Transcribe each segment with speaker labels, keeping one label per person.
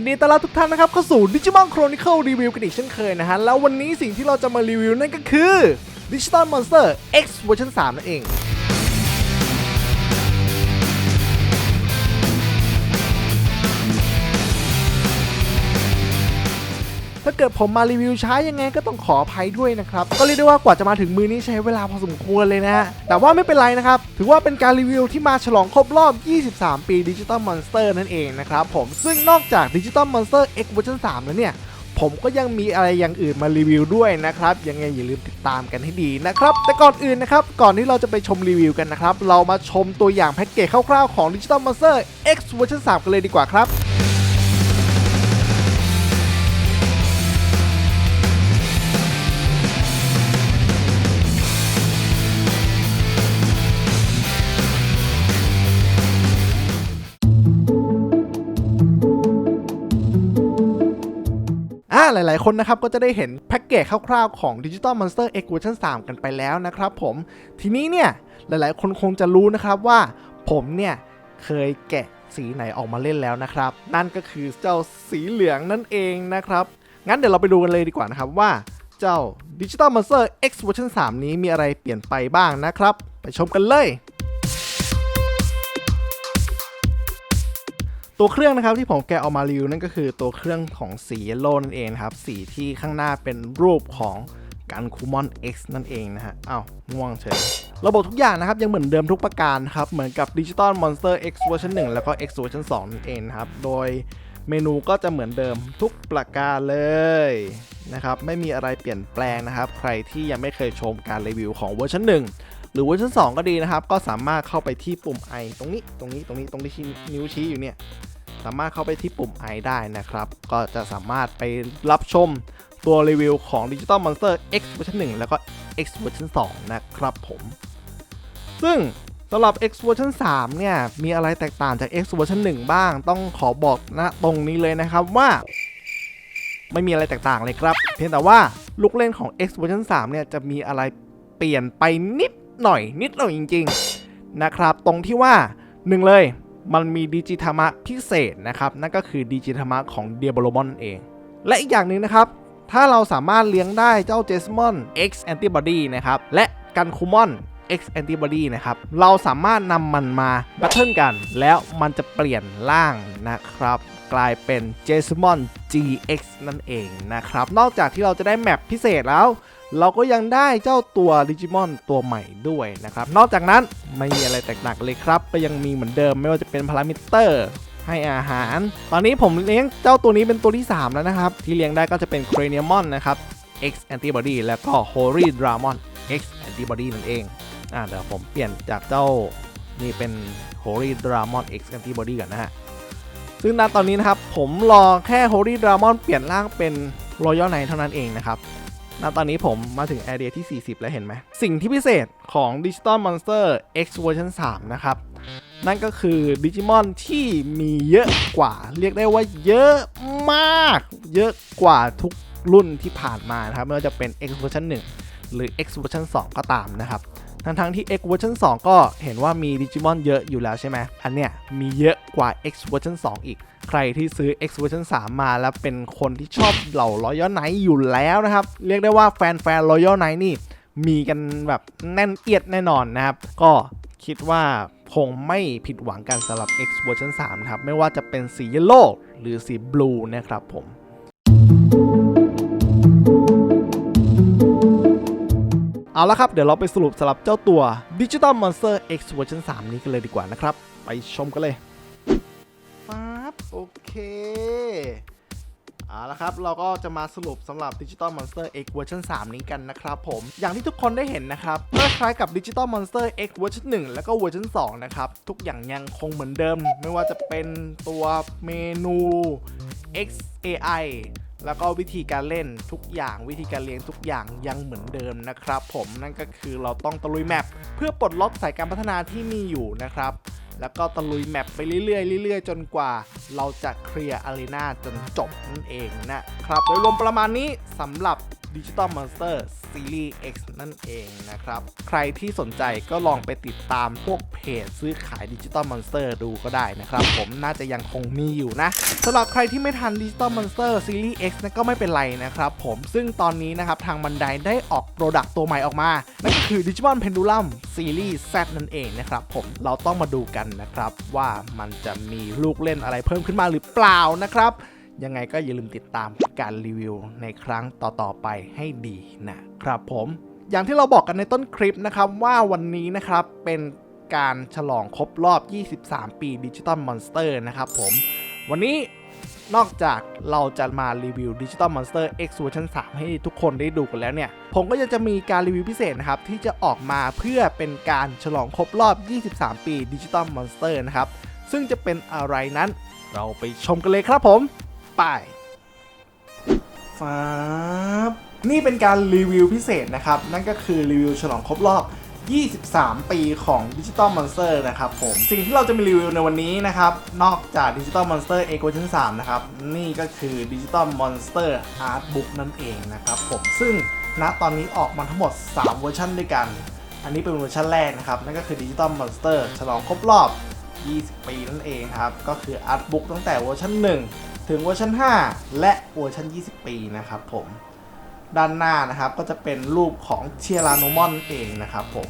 Speaker 1: ยินดีต้อนรับทุกท่านนะครับเข้าสู่ดิจิมอนโครนิเคิลรีวิวกันอีกเช่นเคยนะฮะ แล้ววันนี้สิ่งที่เราจะมารีวิวนั่นก็คือดิจิตอลมอนสเตอร์ X เวอร์ชัน3นั่นเอง เกิดผมมารีวิวช้ายังไงก็ต้องขออภัยด้วยนะครับ ก็เรียกได้ว่ากว่าจะมาถึงมือนี้ใช้เวลาพอสมควรเลยนะฮะ แต่ว่าไม่เป็นไรนะครับ ถือว่าเป็นการรีวิวที่มาฉลองครบรอบ 23 ปี Digital Monster นั่นเองนะครับผม ซึ่งนอกจาก Digital Monster X Version 3แล้วเนี่ยผมก็ยังมีอะไรอย่างอื่นมารีวิวด้วยนะครับ ยังไงอย่าลืมติดตามกันให้ดีนะครับ แต่ก่อนอื่นนะครับ ก่อนที่เราจะไปชมรีวิวกันนะครับ เรามาชมตัวอย่างแพ็กเกจคร่าวๆของ Digital Monster X Version 3 กันเลยดีกว่าครับ หลาย ๆ คนนะครับก็จะได้เห็นแพ็กเกจคร่าว ๆ ของ Digital Monster X Version 3 กันไปแล้วนะครับผม ทีนี้เนี่ย หลาย ๆ คนคงจะรู้นะครับว่า ผมเนี่ย เคยแกะสีไหนออกมาเล่นแล้วนะครับ นั่นก็คือเจ้าสีเหลืองนั่นเองนะครับ งั้นเดี๋ยวเราไปดูกันเลยดีกว่านะครับว่าเจ้า Digital Monster X Version 3 นี้มีอะไรเปลี่ยนไปบ้างนะครับ ไปชมกันเลย ตัวเครื่องนะครับที่ผมแกะออกมารีวิวนั่นก็คือตัวเครื่องของสีเยลโล่นั่นเองครับ สีที่ข้างหน้าเป็นรูปของกันคูมอน X นั่นเองนะฮะอ้าวง่วงเฉยระบบทุกอย่างนะครับ ยังเหมือนเดิมทุกประการครับ เหมือนกับ Digital Monster X Version 1 แล้วก็ X Version 2 นั่นเองครับ โดยเมนูก็จะเหมือนเดิมทุกประการเลยนะครับ ไม่มีอะไรเปลี่ยนแปลงนะครับ ใครที่ยังไม่เคยชมการรีวิวของเวอร์ชัน1ห รือเวอร์ชัน2ก็ดีนะครับ ก็สามารถเข้าไปที่ปุ่ม i ตรงนี้ตรงนี้ตรงนี้ตรงที่นิ้วชี้อยู่เนี่ยสามารถเข้าไปที่ปุ่ม i ได้นะครับ ก็จะสามารถไปรับชมตัวรีวิวของ Digital Monster X Version 1แล้วก็ X Version 2นะครับผม ซึ่งสำหรับ X Version 3เนี่ย มีอะไรแตกต่างจาก X Version 1บ้าง ต้องขอบอกนะตรงนี้เลยนะครับว่า ไม่มีอะไรแตกต่างเลยครับ เพียงแต่ว่าลูกเล่นของ X Version 3เนี่ย จะมีอะไรเปลี่ยนไปนิด หน่อยนิดหน่อยจริง ๆ นะครับ ตรงที่ว่าหนึ่งเลยมันมีดิจิธามะพิเศษนะครับ นั่นก็คือดิจิธามะของเดียบโลมอนเอง และอีกอย่างหนึ่งนะครับ ถ้าเราสามารถเลี้ยงได้เจ้าเจสมอน X Antibody นะครับ และกันคูมอน X Antibody นะครับ เราสามารถนำมันมาแบทเทิลกัน แล้วมันจะเปลี่ยนร่างนะครับ กลายเป็น j a s m o n GX นั่นเองนะครับ นอกจากที่เราจะได้แมปพิเศษแล้ว เราก็ยังได้เจ้าตัวดิจิมอนตัวใหม่ด้วยนะครับ นอกจากนั้นไม่มีอะไรแตกต่างเลยครับ ก็ยังมีเหมือนเดิมไม่ว่าจะเป็นพารามิเตอร์ให้อาหาร ตอนนี้ผมเลี้ยงเจ้าตัวนี้เป็นตัวที่ 3 แล้วนะครับ ที่เลี้ยงได้ก็จะเป็น c r a n i u m o n นะครับ X Antibody แล้วก็ Holy Dramon X Antibody นั่นเอง อ่าเดี๋ยวผมเปลี่ยนจากเจ้านี่เป็น Holy Dramon X Antibody ก่อนนะฮะ ซึ่งณตอนนี้นะครับ ผมรอแค่ Holy Dramon เปลี่ยนร่างเป็น Royal Knight เท่านั้นเองนะครับณตอนนี้ผมมาถึง Area ที่ 40 แล้วเห็นไหม สิ่งที่พิเศษของ Digital Monster X Version 3 นะครับ นั่นก็คือดิจิมอนที่มีเยอะกว่า เรียกได้ว่าเยอะมาก เยอะกว่าทุกรุ่นที่ผ่านมานะครับ ไม่ว่าจะเป็น X Version 1 หรือ X Version 2 ก็ตามนะครับ ทั้งทั้งที่ X Version 2 ก็เห็นว่ามีดิจิมอนเยอะอยู่แล้วใช่ไหมอันเนี้ยมีเยอะกว่า X Version 2 อีก ใครที่ซื้อ X Version 3 มาแล้วเป็นคนที่ชอบเหล่า Royal Knight อยู่แล้วนะครับ เรียกได้ว่าแฟนแฟน Royal Knight นี่มีกันแบบแน่นเอียดแน่นอนนะครับ ก็คิดว่าคงไม่ผิดหวังกันสำหรับ X Version 3 นะครับ ไม่ว่าจะเป็นสี Yellow หรือสี Blue นะครับผม เอาละครับ เดี๋ยวเราไปสรุปสำหรับเจ้าตัว Digital Monster X Version 3 นี้กันเลยดีกว่านะครับ ไปชมกันเลยปั๊บโอเคเอาละครับ เราก็จะมาสรุปสำหรับ Digital Monster X Version 3 นี้กันนะครับผม อย่างที่ทุกคนได้เห็นนะครับก็คล้ายกับ Digital Monster X Version 1 แล้วก็ Version 2 นะครับ ทุกอย่างยังคงเหมือนเดิม ไม่ว่าจะเป็นตัวเมนู XAI แล้วก็วิธีการเล่นทุกอย่างวิธีการเลี้ยงทุกอย่างยังเหมือนเดิมนะครับผมนั่นก็คือเราต้องตะลุยแมปเพื่อปลดล็อกสายการพัฒนาที่มีอยู่นะครับ แล้วก็ตะลุยแมปไปเรื่อยๆเรื่อยๆ จนกว่าเราจะเคลียร์อารีนาจนจบนั่นเองนะครับ โดยรวมประมาณนี้สำหรับ Digital Monster Series X นั่นเองนะครับ ใครที่สนใจก็ลองไปติดตามพวกเพจซื้อขาย Digital Monster ดูก็ได้นะครับ ผมน่าจะยังคงมีอยู่นะสำหรับใครที่ไม่ทัน Digital Monster Series X นะก็ไม่เป็นไรนะครับผมซึ่งตอนนี้นะครับทางบันไดได้ออกโปรดักต์ตัวใหม่ออกมา นั่นก็คือ Digimon Pendulum Series Z นั่นเองนะครับผมเราต้องมาดูกันนะครับว่ามันจะมีลูกเล่นอะไรเพิ่มขึ้นมาหรือเปล่านะครับ ยังไงก็อย่าลืมติดตามการรีวิวในครั้งต่อๆไปให้ดีนะครับผมอย่างที่เราบอกกันในต้นคลิปนะครับว่าวันนี้นะครับเป็นการฉลองครบรอบ 23 ปี Digital Monster นะครับผม วันนี้นอกจากเราจะมารีวิว Digital Monster X Version 3 ให้ทุกคนได้ดูกันแล้วเนี่ย ผมก็ยังจะมีการรีวิวพิเศษนะครับ ที่จะออกมาเพื่อเป็นการฉลองครบรอบ 23 ปี Digital Monster นะครับ ซึ่งจะเป็นอะไรนั้นเราไปชมกันเลยครับผม ไปฟ้าบนี่เป็นการรีวิวพิเศษนะครับ นั่นก็คือรีวิวฉลองครบรอบ 23 ปีของ Digital Monster นะครับผม สิ่งที่เราจะมีรีวิวในวันนี้นะครับ นอกจาก Digital Monster e q u a t i o n 3นะครับ นี่ก็คือ Digital Monster Art Book นั่นเองนะครับผม ซึ่งณตอนนี้ออกมาทั้งหมด 3 เวอร์ชันด้วยกัน อันนี้เป็นเวอร์ชันแรกนะครับ นั่นก็คือ Digital Monster ฉลองครบรอบ 20 ปีนั่นเองครับ ก็คือ Art Book ตั้งแต่เวอร์ชัน1 ถึงเวอร์ชัน5 และเวอร์ชัน20 ปีนะครับผมด้านหน้านะครับก็จะเป็นรูปของเชียรานมอนเองนะครับผม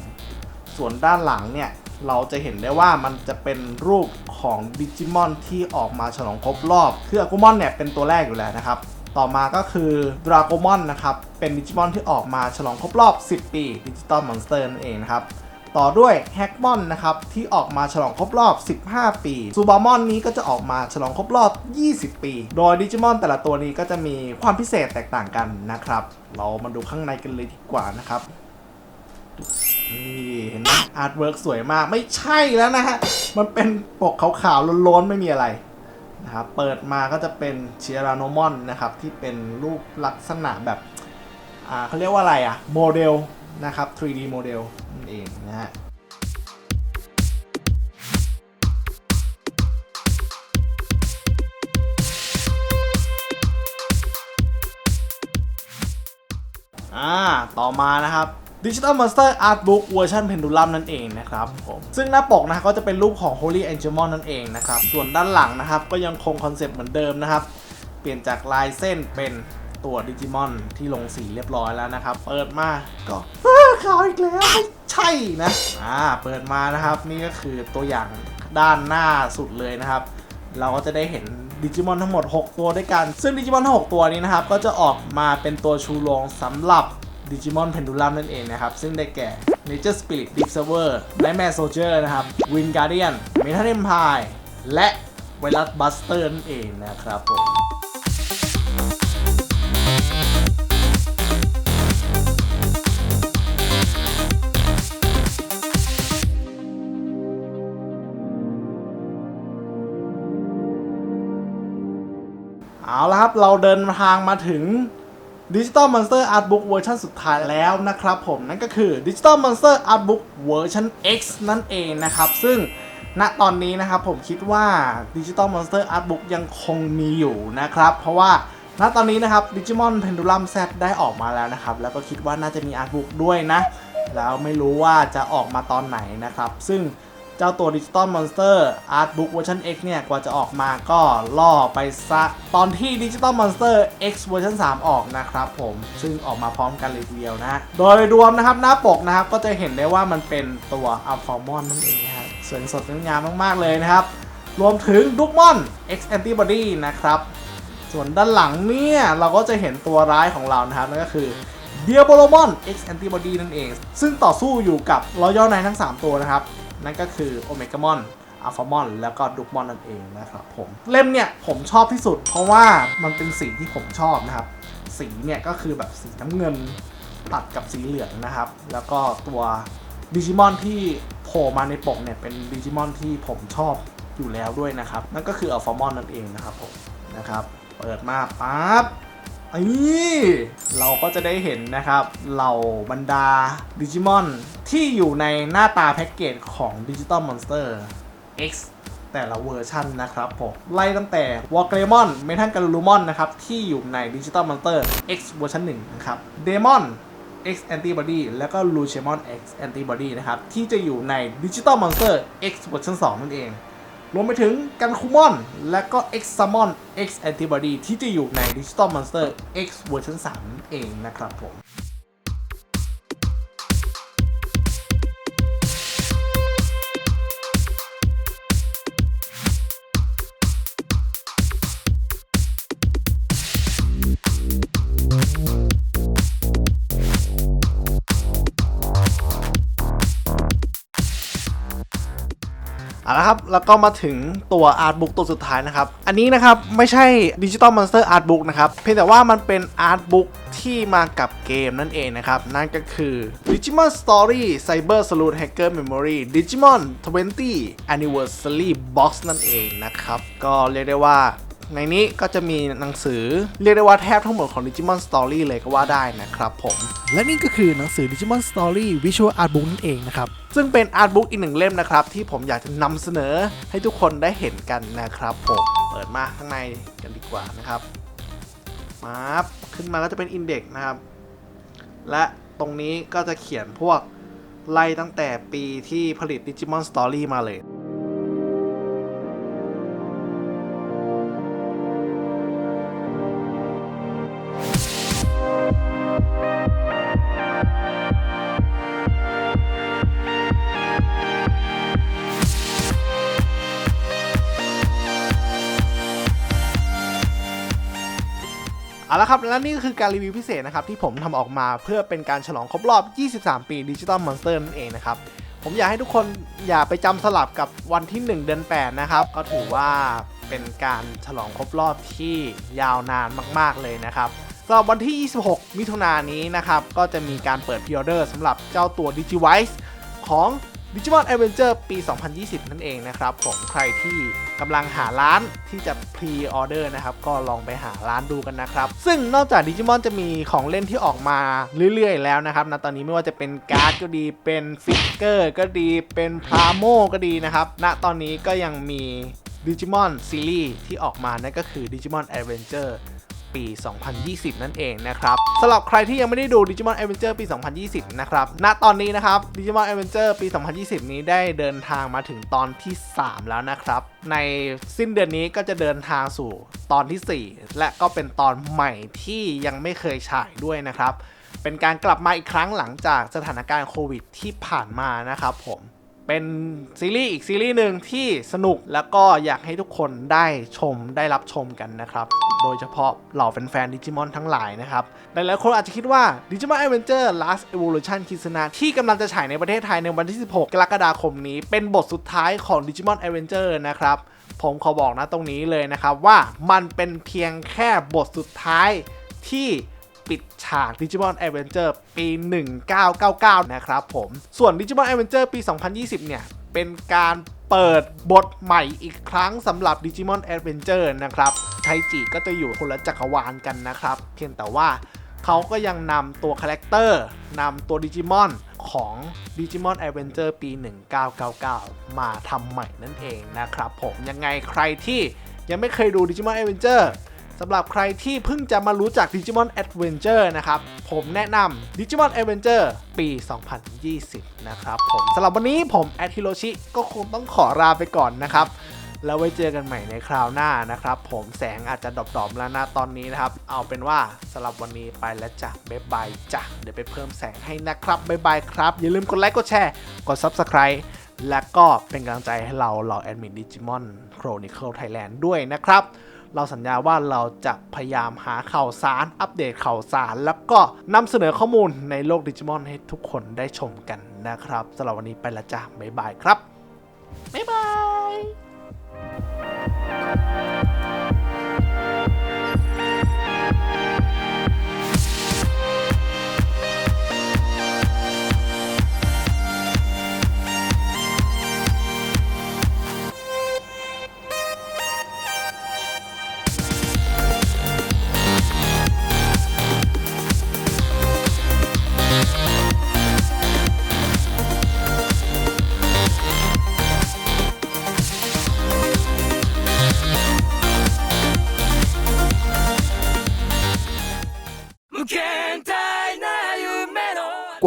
Speaker 1: ส่วนด้านหลังเนี่ยเราจะเห็นได้ว่ามันจะเป็นรูปของดิจิมอนที่ออกมาฉลองครบรอบคืออากูมอนเนี่ยเป็นตัวแรกอยู่แล้วนะครับ ต่อมาก็คือดราโกมอนนะครับเป็นดิจิมอนที่ออกมาฉลองครบรอบ 10 ปีดิจิตอลมอนสเตอร์นั่นเองนะครับ ต่อด้วยแฮกมอนนะครับที่ออกมาฉลองครบรอบ 15 ปีซูบามอนนี้ก็จะออกมาฉลองครบรอบ 20 ปี โดยดิจิมอนแต่ละตัวนี้ก็จะมีความพิเศษแตกต่างกันนะครับ เรามาดูข้างในกันเลยดีกว่านะครับนี่เห็นไหมอาร์ตเวิร์กสวยมากไม่ใช่แล้วนะฮะ มันเป็นปกขาวๆล้นๆ ไม่มีอะไรนะครับเปิดมาก็จะเป็นเชียรานมอนนะครับ ที่เป็นรูปลักษณะแบบ อ่าเขาเรียกว่าอะไรอะโมเดล นะครับ 3D โมเดลนั่นเองนะฮะอ่า ต่อมานะครับ Digital Monster Art Book เวอร์ชัน Pendulum นั่นเองนะครับผมซึ่งหน้าปกนะก็จะเป็นรูปของ Holy Angelmon นั่นเองนะครับ ส่วนด้านหลังนะครับ ก็ยังคงคอนเซปต์เหมือนเดิมนะครับ เปลี่ยนจากลายเส้นเป็น ตัวดิจิมอนที่ลงสีเรียบร้อยแล้วนะครับ เปิดมาก็อ้าขาวอีกแล้วไม่ใช่นะอ่าเปิดมานะครับ นี่ก็คือตัวอย่างด้านหน้าสุดเลยนะครับ เราก็จะได้เห็นดิจิมอนทั้งหมด 6 ตัวด้วยกัน ซึ่งดิจิมอนทั้ง6ตัวนี้นะครับ ก็จะออกมาเป็นตัวชูโรงสำหรับดิจิมอนเพนดูลัมนั่นเองนะครับ ซึ่งได้แก่ Nature Spirit Deep Server Nightmare Soldier นะครับ Wind Guardian Metal Empire และ Virus Buster นั่นเองนะครับผม เอาละครับ เราเดินทางมาถึง Digital Monster Art Book เวอร์ชันสุดท้ายแล้วนะครับผมนั่นก็คือ Digital Monster Art Book เวอร์ชัน X นั่นเองนะครับ ซึ่งณตอนนี้นะครับผมคิดว่า Digital Monster Art Book ยังคงมีอยู่นะครับ เพราะว่าณตอนนี้นะครับ Digimon Pendulum Z ได้ออกมาแล้วนะครับ แล้วก็คิดว่าน่าจะมี Art Book ด้วยนะ แล้วไม่รู้ว่าจะออกมาตอนไหนนะครับ ซึ่ง เจ้าตัว Digital Monster Art Book เวอร์ชัน X เนี่ย กว่าจะออกมาก็ล่อไปซะ ตอนที่ Digital Monster X เวอร์ชัน3ออกนะครับผม ซึ่งออกมาพร้อมกันเลยทีเดียวนะ โดยรวมนะครับ หน้าปกนะครับ ก็จะเห็นได้ว่ามันเป็นตัว a l p h a m o n นั่นเองนะครับสวยสดงดงามมาก ๆ เลยนะครับ รวมถึง d u k m o n X Antibody นะครับ ส่วนด้านหลังเนี่ย เราก็จะเห็นตัวร้ายของเรานะครับ นั่นก็คือ d i a b o l o m o n X Antibody นั่นเอง ซึ่งต่อสู้อยู่กับรอยัลไนทั้ง 3 ตัวนะครับ นั่นก็คือโอเมกามอนอัลฟามอนแล้วก็ดุกมอนนั่นเองนะครับผมเล่มเนี่ยผมชอบที่สุด เพราะว่ามันเป็นสีที่ผมชอบนะครับ สีเนี่ยก็คือแบบสีน้ำเงินตัดกับสีเหลืองนะครับ แล้วก็ตัวดิจิมอนที่โผล่มาในปกเนี่ยเป็นดิจิมอนที่ผมชอบอยู่แล้วด้วยนะครับ นั่นก็คืออัลฟามอนนั่นเองนะครับผมนะครับ เปิดมาปั๊บ ไอ้เราก็จะได้เห็นนะครับ เหล่าบรรดาดิจิมอนที่อยู่ในหน้าตาแพ็กเกจของ Digital Monster X แต่ละเวอร์ชันนะครับผม ไล่ตั้งแต่วอ r เกรมอนเมทัลการูมอนนะครับ ที่อยู่ใน Digital Monster X เวอร์ชัน1นะครับเดมอน X Antibody แล้วก็ l u c e m o n X Antibody นะครับ ที่จะอยู่ใน Digital Monster X เวอร์ชัน2นั่นเอง รวมไปถึงกันคูมอน และก็ X Summon X Antibody ที่จะอยู่ใน Digital Monster X เวอร์ชัน3เองนะครับผม เอาละครับ แล้วก็มาถึงตัวอาร์ตบุ๊กตัวสุดท้ายนะครับ อันนี้นะครับ ไม่ใช่ดิจิตอลมอนสเตอร์อาร์ตบุ๊กนะครับ เพียงแต่ว่ามันเป็นอาร์ตบุ๊กที่มากับเกมนั่นเองนะครับ นั่นก็คือ Digimon Story Cyber Sleuth Hacker Memory Digimon 20 Anniversary Box นั่นเองนะครับ ก็เรียกได้ว่า ในนี้ก็จะมีหนังสือเรียกได้ว่าแทบทั้งหมดของ Digimon Story เลยก็ว่าได้นะครับผม และนี่ก็คือหนังสือ Digimon Story Visual Art Book นั่นเองนะครับ ซึ่งเป็นอาร์ตบุ๊กอีกหนึ่งเล่มนะครับ ที่ผมอยากจะนำเสนอให้ทุกคนได้เห็นกันนะครับผมเปิดมาข้างในกันดีกว่านะครับมาบขึ้นมาก็จะเป็นอินเด็กซ์นะครับ และตรงนี้ก็จะเขียนพวกไล่ตั้งแต่ปีที่ผลิต Digimon Story มาเลย ละครับและนี่ก็คือการรีวิวพิเศษนะครับที่ผมทำออกมาเพื่อเป็นการฉลองครบรอบ 23 ปี Digital Monster นั่นเองนะครับผมอยากให้ทุกคนอย่าไปจำสลับกับวันที่ 1 เดือน 8 นะครับ ก็ถือว่าเป็นการฉลองครบรอบที่ยาวนานมาก ๆ เลยนะครับสำหรับวันที่ 26 มิถุนายนนี้นะครับ ก็จะมีการเปิดพิออเดอร์สำหรับเจ้าตัว Digivice ของ Digimon Adventure ปี 2020 นั่นเองนะครับ ผมใครที่กำลังหาร้านที่จะพรีออเดอร์นะครับ ก็ลองไปหาร้านดูกันนะครับ ซึ่งนอกจาก Digimon จะมีของเล่นที่ออกมาเรื่อยๆ แล้วนะครับณตอนนี้ไม่ว่าจะเป็นการ์ดก็ดีเป็นฟิกเกอร์ก็ดีเป็นพาโมก็ดีนะครับณตอนนี้ก็ยังมี Digimon ซีรีส์ที่ออกมานั่นก็คือ Digimon Adventure ปี 2020 นั่นเองนะครับสำหรับใครที่ยังไม่ได้ดู Digimon Adventure ปี 2020 นะครับ ณ ตอนนี้นะครับ Digimon Adventure ปี 2020 นี้ได้เดินทางมาถึงตอนที่ 3 แล้วนะครับ ในสิ้นเดือนนี้ก็จะเดินทางสู่ตอนที่ 4 และก็เป็นตอนใหม่ที่ยังไม่เคยฉายด้วยนะครับ เป็นการกลับมาอีกครั้งหลังจากสถานการณ์โควิดที่ผ่านมานะครับผม เป็นซีรีส์อีกซีรีส์หนึ่งที่สนุกแล้วก็อยากให้ทุกคนได้ชมได้รับชมกันนะครับ โดยเฉพาะเหล่าแฟนๆดิจิมอนทั้งหลายนะครับ หลายๆคนอาจจะคิดว่า Digimon Adventure Last Evolution Kizuna ที่กำลังจะฉายในประเทศไทยในวันที่ 16 กรกฎาคมนี้ เป็นบทสุดท้ายของ Digimon Adventure นะครับ ผมขอบอกนะตรงนี้เลยนะครับว่ามันเป็นเพียงแค่บทสุดท้ายที่ ปิดฉาก Digimon Adventure ปี 1999 นะครับผม ส่วน Digimon Adventure ปี 2020 เนี่ย เป็นการเปิดบทใหม่อีกครั้งสำหรับ Digimon Adventure นะครับไทจิก็จะอยู่คนละจักรวาลกันนะครับ เพียงแต่ว่าเขาก็ยังนำตัวคาแรคเตอร์นำตัวดิจิมอนของ Digimon Adventure ปี 1999 มาทำใหม่นั่นเองนะครับผมยังไงใครที่ยังไม่เคยดู Digimon Adventure สำหรับใครที่เพิ่งจะมารู้จัก Digimon Adventure นะครับ ผมแนะนำ Digimon Adventure ปี 2020 นะครับผมสำหรับวันนี้ผมแอดฮิโรชิก็คงต้องขอลาไปก่อนนะครับ แล้วไว้เจอกันใหม่ในคราวหน้านะครับ ผมแสงอาจจะดรอปๆแล้วนะตอนนี้นะครับ เอาเป็นว่าสำหรับวันนี้ไปแล้วจ้ะบ๊ายบายจ้ะเดี๋ยวไปเพิ่มแสงให้นะครับบ๊ายบายครับอย่าลืมกดไลค์กดแชร์กด Subscribe และก็เป็นกำลังใจให้เราเหล่าแอดมินดิจิมอนโครนิเคิลไทยแลนด์ด้วยนะครับ เราสัญญาว่าเราจะพยายามหาข่าวสาร อัปเดตข่าวสาร แล้วก็นำเสนอข้อมูลในโลกดิจิมอนให้ทุกคนได้ชมกันนะครับสำหรับวันนี้ไปละจ้าบ๊ายบายครับบ๊ายบาย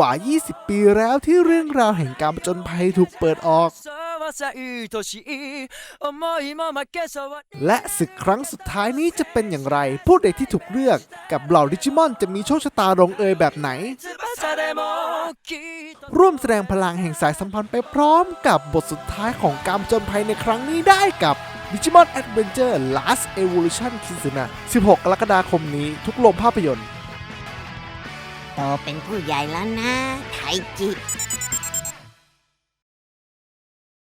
Speaker 1: ว่า 20 ปีแล้วที่เรื่องราวแห่งการจนภัยถูกเปิดออก และศึกครั้งสุดท้ายนี้จะเป็นอย่างไร ผู้เด็กที่ถูกเลือกกับเหล่าดิจิมอนจะมีโชคชะตาลงเอยแบบไหน ร่วมแสดงพลังแห่งสายสัมพันธ์ไปพร้อมกับบทสุดท้ายของการจนภัยในครั้งนี้ได้กับ Digimon Adventure Last Evolution Kizuna 16 กรกฎาคมนี้ทุกโรงภาพยนตร์
Speaker 2: โตเป็นผู้ใหญ่แล้วนะไทจิ